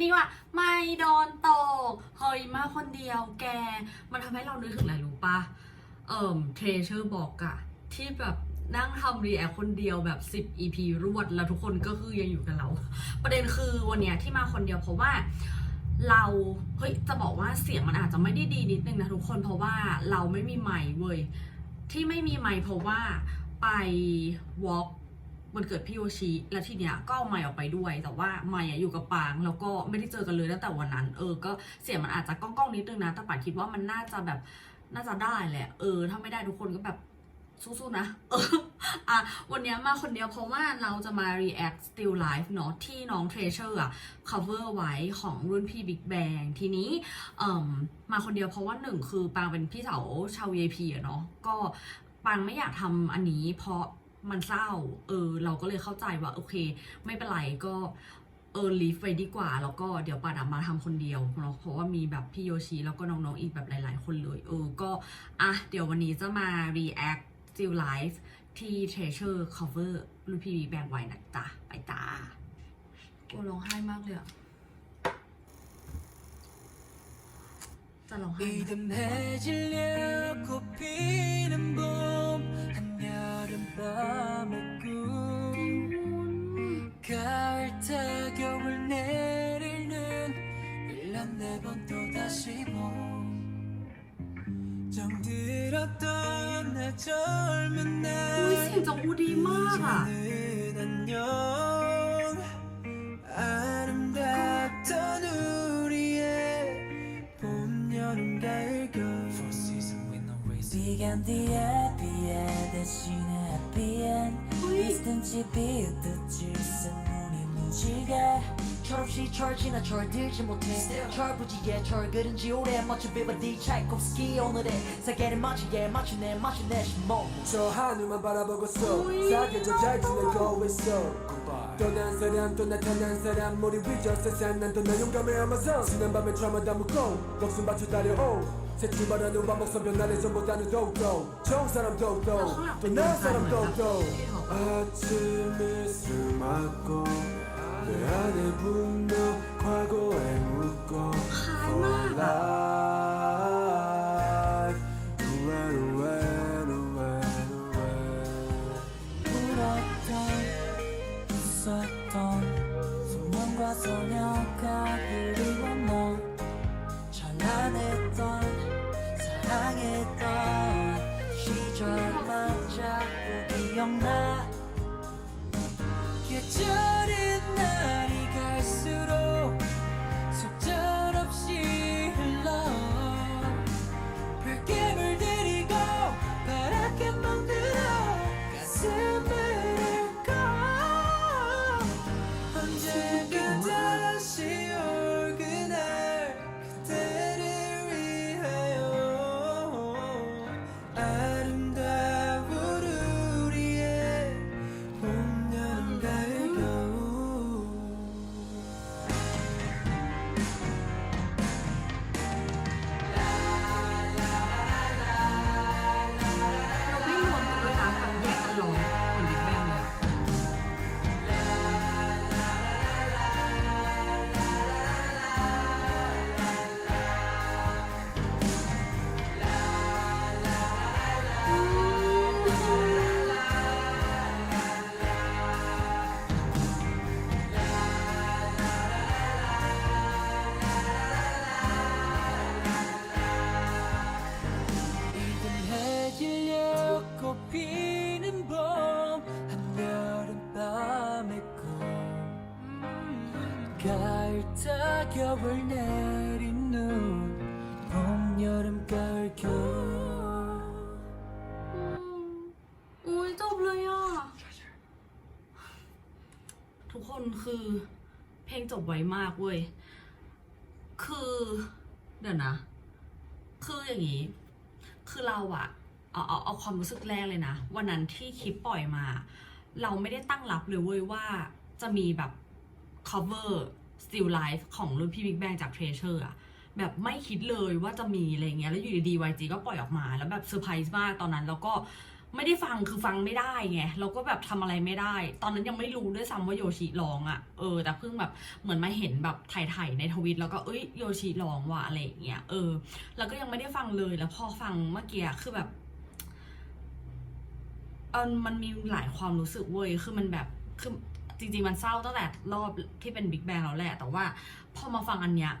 นี่ว่าไม่โดนตก เฮ้ยมาคนเดียวแก มันทำให้เรานึกถึงอะไรรู้ปะเอ่มเทรเชอร์บอกอะที่แบบนั่งทำรีแอคคนเดียวแบบ 10 EP รวด แล้วทุกคนก็คือยังอยู่กับเรา ประเด็นคือวันเนี้ยที่มาคนเดียวเพราะว่าเราเฮ้ยจะบอกว่าเสียงมันอาจจะไม่ได้ดีนิดนึงนะทุกคนเพราะว่าเราไม่มีไมค์เว้ยที่ไม่มีไมค์เพราะว่าไปวอล์ก วันเกิดพี่โยชิ แล้วทีเนี้ยก็เอาไมออกไปด้วย แต่ว่าไมค์อะอยู่กับปาง แล้วก็ไม่ได้เจอกันเลยตั้งแต่วันนั้น เออ ก็เสียงมันอาจจะก้องๆนิดนึงนะ แต่ป่านคิดว่ามันน่าจะแบบน่าจะได้แหละ เออ ถ้าไม่ได้ทุกคนก็แบบสู้ๆนะ เออ อะ วันนี้มาคนเดียวเพราะว่าเราจะมา react still life เนาะที่น้อง Treasure อะ cover ไว้ของรุ่นพี่ Big Bang ทีนี้เอ่มมาคนเดียวเพราะว่าหนึ่งคือปางเป็นพี่สาวชาว VIP อะเนาะ ก็ปางไม่อยากทำอันนี้เพราะ มันเศร้า เออ เราก็เลยเข้าใจว่า โอเค ไม่เป็นไรก็เออลีฟไปดีกว่า แล้วก็เดี๋ยวปานมาทำคนเดียวเนาะเพราะว่ามีแบบพี่โยชิแล้วก็น้องๆอีกแบบหลาย ๆ คนเลย เออ ก็ อะ เดี๋ยววันนี้จะมา react still life ที่ Treasure cover รุ่นพี่ Big Bang ไว้นะจ๊ะ ไปจ้าโอ้ร้องไห้มากเลยอะจะร้องไห้ 또다시 봄 정들었던 내 젊은 อุ้ย 날 เสียงจะอูดีมากอ่ะ 이제는 안녕 아름답던 우리의 봄 여름 가을 겨울 Four seasons with no reason Began the happy end 대신에 happy end 비슷한지 비웃듯이 무지개 철없이 철 지나 철들지 못해. 철부지에 철그른지 오래 멋진 비바디 차이콥스키 오늘의 세계를 맞추게 맞추네 맞추네 신몸 저 하늘만 바라보고서 사계절 잘 지내고 있어. 떠난 사람 또 나타난 사람 우리 위저 세상 난또 나 용감해 아마선 지난 밤에 드라마 다 묶고 목숨 바쳐 달려오. 새 출발하는 반복선 변화를 전부 다는 도도 좋은 사람 도도 또난 사람 도도 아침에 술 마고 내 안에 분노 과거에 묻고 For life. When, when, when 울었던 웃었던 소년과 소녀가 그리워 너 찬란했던 사랑했던 시절만 자꾸 기억나. 계절 가을 타격을 내린 눈봄 여름 가을 겨울 อุ้ยจบเลยอ่ะ ทุกคนคือเพลงจบไวมากเว้ย คือ เดี๋ยวนะ คืออย่างนี้ คือเราอะเอาเอาเอาความรู้สึกแรกเลยนะ วันนั้นที่คลิปปล่อยมา เราไม่ได้ตั้งรับเลยเว้ยว่าจะมีแบบ cover still life ของรุ่นพี่ Big Bang จาก Treasure อะแบบไม่คิดเลยว่าจะมีอะไรเงี้ยแล้วอยู่ดีๆ YG ก็ปล่อยออกมาแล้วแบบเซอร์ไพรส์มากตอนนั้นแล้วก็ไม่ได้ฟังคือฟังไม่ได้ไงเราก็แบบทำอะไรไม่ได้ ตอนนั้นยังไม่รู้ด้วยซ้ำว่าโยชิร้องอะ่ะเออ แต่เพิ่งแบบเหมือนมาเห็นแบบถ่ายๆในทวิตแล้วก็เอ้ยโยชิร้องว่ะอะไรอย่างเงี้ยเออ แล้วก็ยังไม่ได้ฟังเลยแล้วพอฟังเมื่อกี้คือแบบเออมันมีหลายความรู้สึกเว้ยคือมันแบบคือ จริง ๆ มันเศร้าตั้งแต่รอบที่เป็นบิ๊กแบงแล้วแหละ แต่ว่าพอมาฟังอันเนี้ย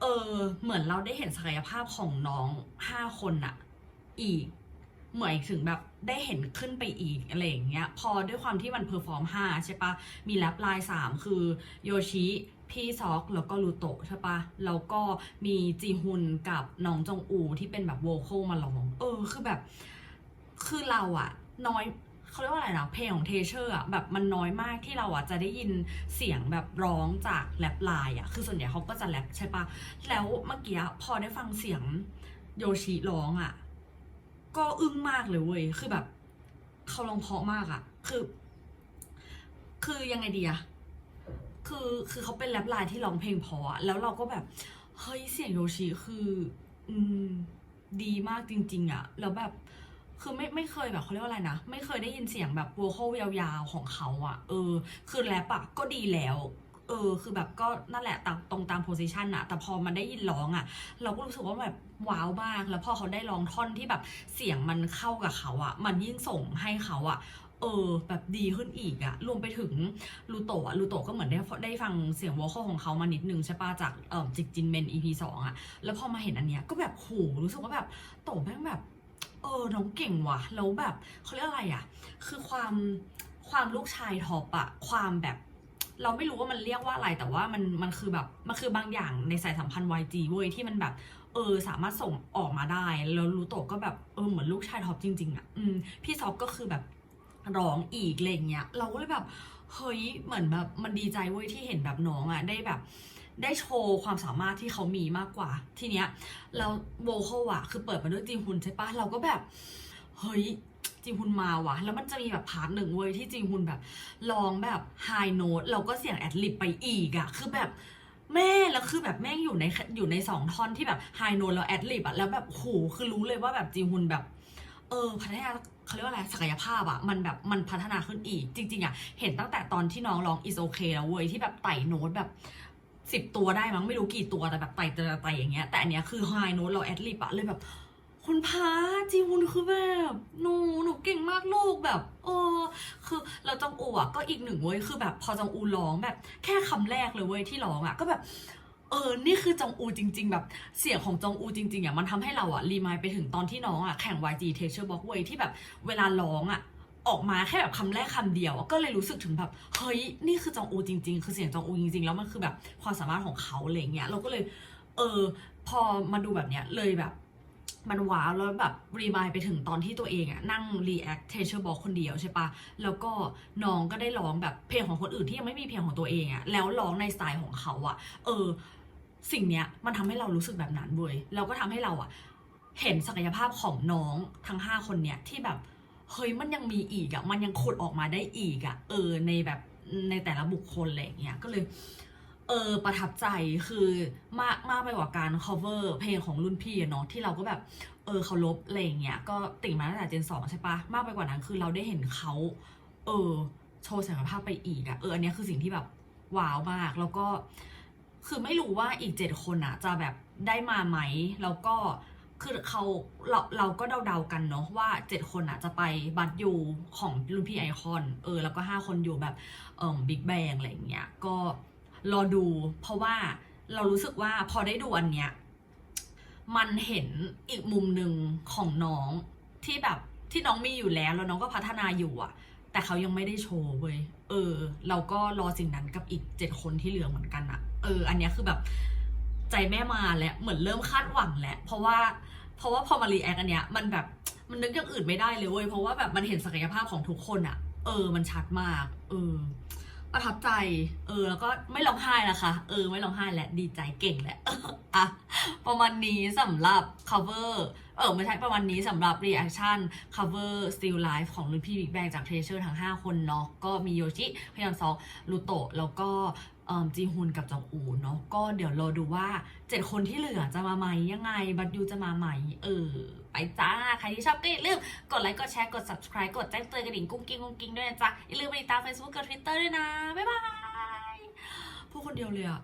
เออ เหมือนเราได้เห็นศักยภาพของน้องห้าคนอะอีก เหมือนถึงแบบได้เห็นขึ้นไปอีกอะไรอย่างเงี้ย พอด้วยความที่มันเพอร์ฟอร์มห้าใช่ปะมีแรปไลน์สามคือโยชิพี่ซอกแล้วก็ลูโตะใช่ปะแล้วก็มีจีฮุนกับน้องจงอูที่เป็นแบบโวโคลมาร้อง เออ คือแบบ คือเราอะน้อย เขาเรียกว่าอะไรนะเพลงของเทเชอร์อะแบบมันน้อยมากที่เราอะจะได้ยินเสียงแบบร้องจากแรปลน์อะคือส่วนใหญ่เขาก็จะแรปใช่ปะแล้วเมื่อกี้พอได้ฟังเสียงโยชิร้องอะ ก็อึ้งมากเลยเว้ยคือแบบเขาร้องเพราะมากอะ คือ คือยังไงดีอะคือคือเขาเป็นแรปลน์ที่ร้องเพลงเพราะอแล้วเราก็แบบเฮ้ยเสียงโยชิคือ อืมดีมากจริง ๆอะแล้วแบบ คือไม่ไม่เคยแบบเขาเรียกว่าอะไรนะ ไม่เคยได้ยินเสียงแบบโวคอลยาวๆของเขาอะเออ คือแรปอะก็ดีแล้วเออคือแบบก็นั่นแหละตามตรงตามโพสิชันอะแต่พอมันได้ยินร้องอะเราก็รู้สึกว่าแบบว้าวมากแล้วพอเขาได้ร้องท่อนที่แบบเสียงมันเข้ากับเขาอะมันยิ่งส่งให้เขาอะเออแบบดีขึ้นอีกอะรวมไปถึงลูโตะลูโตะก็เหมือนได้ได้ฟังเสียงวอลคอลของเขามานิดนึงใช่ปะจากเอ่อจิกจินเมน EP สองอะแล้วพอมาเห็นอันเนี้ยก็แบบโหรู้สึกว่าแบบโตแม่งแบบ เออน้องเก่งว่ะแล้วแบบเขาเรียกอะไรอะ คือความความลูกชายท็อปอะความแบบ เราไม่รู้ว่ามันเรียกว่าอะไร แต่ว่ามันมันคือแบบมันคือบางอย่างในสายสัมพันธ์ YG เว้ยที่มันแบบ เออ สามารถส่งออกมาได้แล้วรู้โตะก็แบบเออเหมือนลูกชายท็อปจริง ๆอะอืมพี่ซอฟก็คือแบบร้องอีกอะไรเงี้ยเราก็เลยแบบเฮ้ยเหมือนแบบมันดีใจเว้ยที่เห็นแบบน้องอะได้แบบ ได้โชว์ความสามารถที่เขามีมากกว่า ทีเนี้ยแล้วโวคอลอะคือเปิดมาด้วยจีฮุนใช่ปะเราก็แบบ เฮ้ยจีฮุนมาว่ะแล้วมันจะมีแบบพาร์ทหนึ่งเว้ยที่จีฮุนแบบร้องแบบไฮโน้ตเราก็เสียงแอดลิบไปอีกอะคือแบบแม่แล้วคือแบบแม่งอยู่ในอยู่ในสองท่อนที่แบบไฮโน้ตแล้วแอดลิบอะแล้วแบบโหคือรู้เลยว่าแบบจีฮุนแบบ เออพัฒนาเขาเรียกว่าอะไรศักยภาพอะมันแบบมันพัฒนาขึ้นอีก จริง ๆอะเห็นตั้งแต่ตอนที่น้องร้อง is okay แล้วเว้ยที่แบบไต่โน้ตแบบ สิบตัวได้มั้งไม่รู้กี่ตัวแต่แบบไต่แต่ไต่อย่างเงี้ยแต่อันเนี้ยคือไฮโน้ตเราแอดลิบอะเลยแบบ คุณพาจีฮุนคือแบบหนูหนูเก่งมากลูกแบบเออคือเราจองอูอะก็อีกหนึ่งเว้ยคือแบบพอจองอูร้องแบบ แค่คำแรกเลยเว้ยที่ร้องอะก็แบบเออ นี่คือจองอูจริง ๆ แบบเสียงของจองอูจริงๆอะมันทำให้เราอะรีมายไปถึงตอนที่น้องอะแข่ง YG t e a c h e r Box เว้ยที่แบบเวลาร้องอะ ออกมาแค่แบบคำแรกคำเดียว ก็เลยรู้สึกถึงแบบเฮ้ยนี่คือจองอูจริง ๆ คือเสียงจองอูจริง ๆ แล้วมันคือแบบความสามารถของเขาอะไรเงี้ยเราก็เลย เออ พอมาดูแบบเนี้ยเลยแบบมันว้าวแล้วแบบรีมายไปถึงตอนที่ตัวเองอะนั่งรีแอคเทเชอร์บอกคนเดียวใช่ปะแล้วก็น้องก็ได้ร้องแบบเพลงของคนอื่นที่ยังไม่มีเพลงของตัวเองอะแล้วร้องในสไตล์ของเขาอะเออ สิ่งเนี้ยมันทำให้เรารู้สึกแบบนั้นเว้ยแล้วก็ทำให้เราอะเห็นศักยภาพของน้องทั้งห้าคนเนี้ยที่แบบ เฮ้ยมันยังมีอีกอะมันยังขุดออกมาได้อีกอะเออในแบบในแต่ละบุคคลอะไรอย่างเงี้ยก็เลยเออประทับใจคือมากมากไปกว่าการ cover เพลงของรุ่นพี่เนาะที่เราก็แบบเออเคารพอะไรอย่างเงี้ยก็ติ่งมาตั้งแต่เจนสองใช่ปะมากไปกว่านั้นคือเราได้เห็นเขาเออโชว์ศักยภาพไปอีกอะเอออันนี้คือสิ่งที่แบบว้าวมากแล้วก็คือไม่รู้ว่าอีกเจ็ดคนอะจะแบบได้มาไหม แล้วก็ คือเขาเราเราก็เดาๆกันเนาะว่าเจ็ดคนอะจะไปบัตยูของรุ่นพี่ไอคอนเออแล้วก็ห้าคนอยู่แบบเอ่อบิ๊กแบงอะไรอย่างเงี้ยก็รอดูเพราะว่าเรารู้สึกว่าพอได้ดูอันเนี้ยมันเห็นอีกมุมหนึ่งของน้องที่แบบที่น้องมีอยู่แล้วแล้วน้องก็พัฒนาอยู่อะแต่เขายังไม่ได้โชว์เว้ยเออ เราก็รอสิ่งนั้นกับอีกเจ็ดคนที่เหลือเหมือนกันอะเออ อันเนี้ยคือแบบ ใจแม่มาแล้วเหมือนเริ่มคาดหวังแล้วเพราะว่าเพราะว่าพอมารีแอคอันเนี้ยมันแบบมันนึกอย่างอื่นไม่ได้เลยเว้ยเพราะว่าแบบมันเห็นศักยภาพของทุกคนอะเออ มันชัดมาก เออ ประทับใจ เออ แล้วก็ไม่ร้องไห้นะคะเออ ไม่ร้องไห้และดีใจเก่งแหละอะประมาณนี้สำหรับ cover เออไม่ใช่ประมาณนี้สำหรับ reaction cover still life ของรุ่นพี่ Big Bang จาก Treasure ทั้ง 5 คนเนาะ ก็มีโยชิพยอนซอกลูโตะ แล้วก็เออจีฮุนกับจองอูเนาะ ก็เดี๋ยวรอดูว่าเจ็ดคนที่เหลือจะมาไหมยังไง บัตยูจะมาไหม เออ ไปจ้า ใครที่ชอบก็อย่าลืมกดไลค์ กดแชร์ กด subscribe กดแจ้งเตือนกระดิ่งกุ้งกิ้งกุ้งกิ้งด้วยนะจ๊ะ อย่าลืมไปติดตาม Facebook กับ Twitter ด้วยนะ บ๊ายบาย พูดคนเดียวเลยอะ